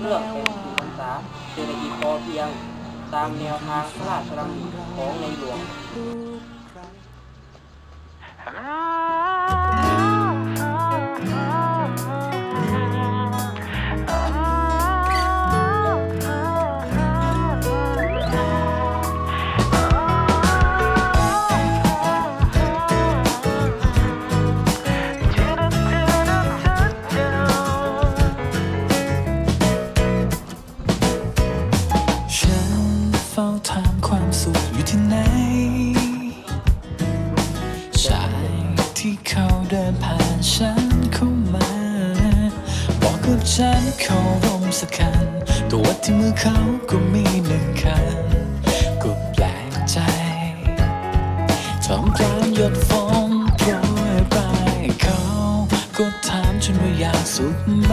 เลืองเป็นสีพรรษาเศรษฐกิจพอเพียง ตามแนวทางพระราชดำริของในหลวง เขาร่มสักคันตัววัดที่มือเขาก็มีหนึ่งคันก็แปลกใจทำกลางหยดฝนโปรยปลายเขาก็ถามฉันว่าอยากสุขไหม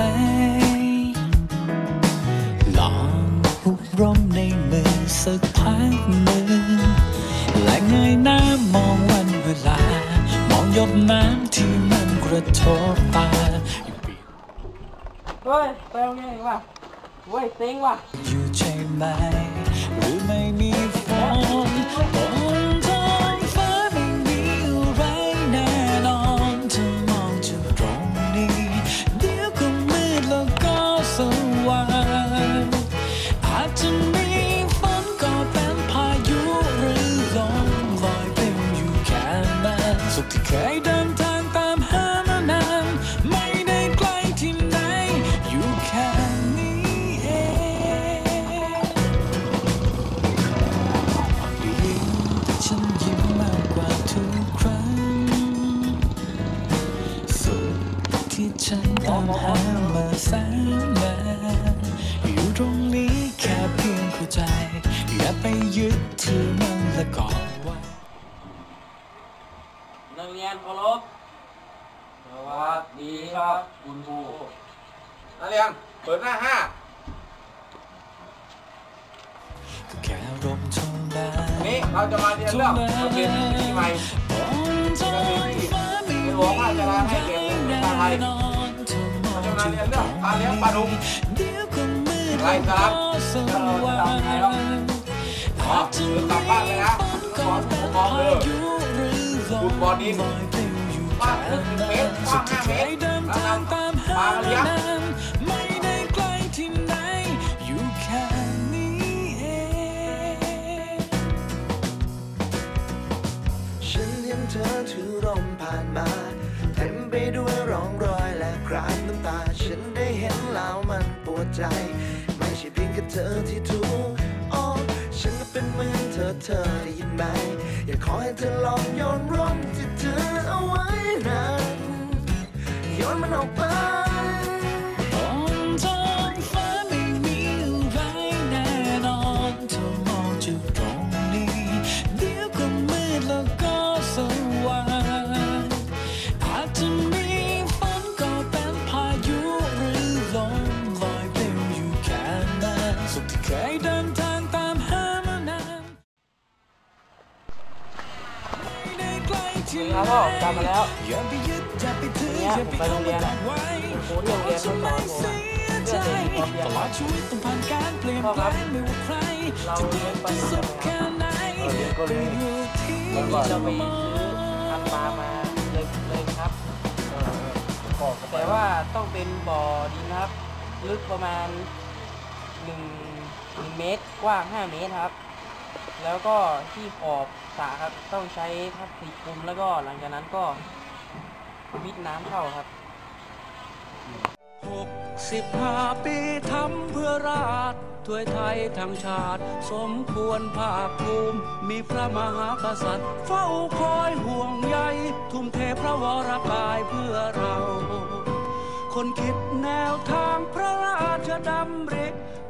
ลองหุบร่มในมือสักพักหนึ่งและเงยหน้ามองวันเวลา มองหยดน้ำที่มันกระทบตา เฮ้ยไปโรงเรียนอีกว่ะเว้ยเซ็งว่ะอยู่ใช่ไหมหรือไม่มีฝน มามาแสนนานอยู่ตรงนี้แค่เพียงเข้าใจ อย่าไปยึดถือมันและกอดไว้นักเรียนเคารพสวัสดีครับคุณครูนักเรียนเปิดหน้าห้าก็แค่มเท่านั้นวันนี้เราจะมาเรียนเรื่องบทเรียนที่ใหม่บนท้องฟ้าไม่มีอะไรแน่นอนเธอ มองจากตรงนี้เดี๋ยวก็มืดแล้วก็สว่างอ๋อคือกลับบ้านเลยนะขอนผมมองเลยขุดบอดินบ้านลึกหนึ่งเมตรกว้างห้าเมตรแล้วนำปลามาเลี้ยง ครามน้ำตา ฉันได้เห็นแล้วมันปวดใจ ไม่ใช่เพียงแค่เธอที่ทุกข์อ๋อฉันก็เป็นเหมือนเธอเธอได้ยินไหม อยากขอให้เธอลองโยนร่มที่เธอเอาไว้นั้นโยนมันออกไป ครับพ่อกลับมาแล้วอย่าไปยึดอย่าไปถือเนี่ยอย่าผมไปไปโรงเรียนกำไว้โอ้ที่โรงเรียนเขาสอนผมอะเรื่องเศรษฐกิจพอเพียงตลอดชีวิตต้องผ่านการเปลี่ยนแปลงไม่ว่าใครเราจะเรีดียนไปที่สุดแค่ไหนเออเรียนก็เรียนอยู่ที่วันนี้เราไปซื้อพันปลามาเลยเลยครับเออเออขอบเข้าไปแต่ว่าต้องเป็นบ่อดินนะครับ ลึกประมาณหนึ่งหนึ่งเมตรกว้างห้าเมตรครับ แล้วก็ที่ขอบสระครับต้องใช้พลาสติกคลุมแล้วก็หลังจากนั้นก็วิดน้ำเข้าครับหกสิบห้าปีทำเพื่อราชถ้วยไทยทั้งชาติ สมควรภาคภูมิ มีพระมหากษัตริย์ เฝ้าคอยห่วงใย ทุ่มเทพระวรกายเพื่อเรา คนคิดแนวทางพระราชดำริ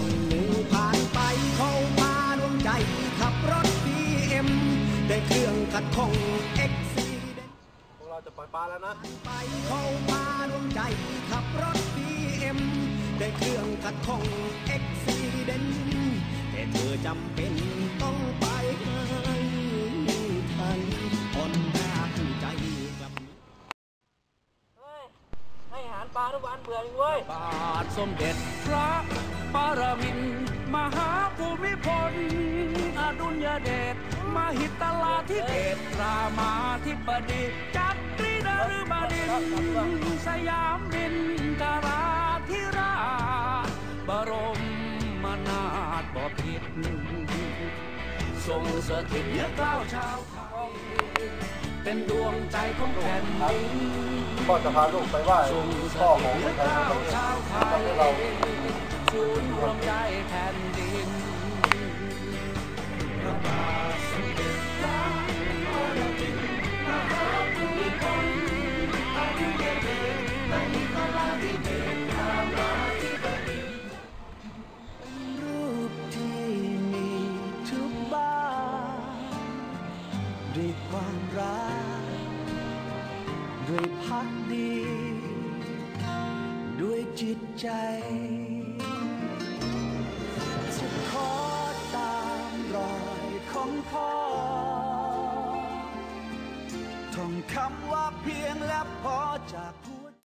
วันหนึ่งผ่านไปเขาพาดวงใจ ขับรถบีเอ็มได้เครื่องขัดข้องเอ็กซีพวกเราจะปล่อยปลาแล้วนะไปเขาพาดวงใจ ขับรถบีเอ็มได้เครื่องขัดข้องเอ็กซีเดนแต่เธอจำเป็นต้องไปให้ทันอ่อนดาผู้ใจกลับ เฮ้ย ให้อาหารปลาทุกวันเบื่อจริงเว้ย บาทสมเด็จพระ ปรมินมหาภูมิพล อดุลยเดชมหิตลาธิเบศรามาธิบดีจักรีนฤบดินสยามรินทราธิราชบรมมนาถบพิตรทรงสถิตเหนือกล้าวชาวไทยเป็นดวงใจของแผ่นดินก็จะพาลูกไปไหว้พ่อของเสืคนไทยข้าทั้งประเทศวชาวไททำให้เรา ศูนย์รวมใจแผ่นดินพระบาทสมเด็จพระปรมินทรมหาภูมิพลอดุลยเดชมหิตลาธิเบศรามาธิบดีรูปที่มีทุกบ้านด้วยความรักด้วยพักดี ด้วยจิตใจ คำว่าเพียงและพอจากผู้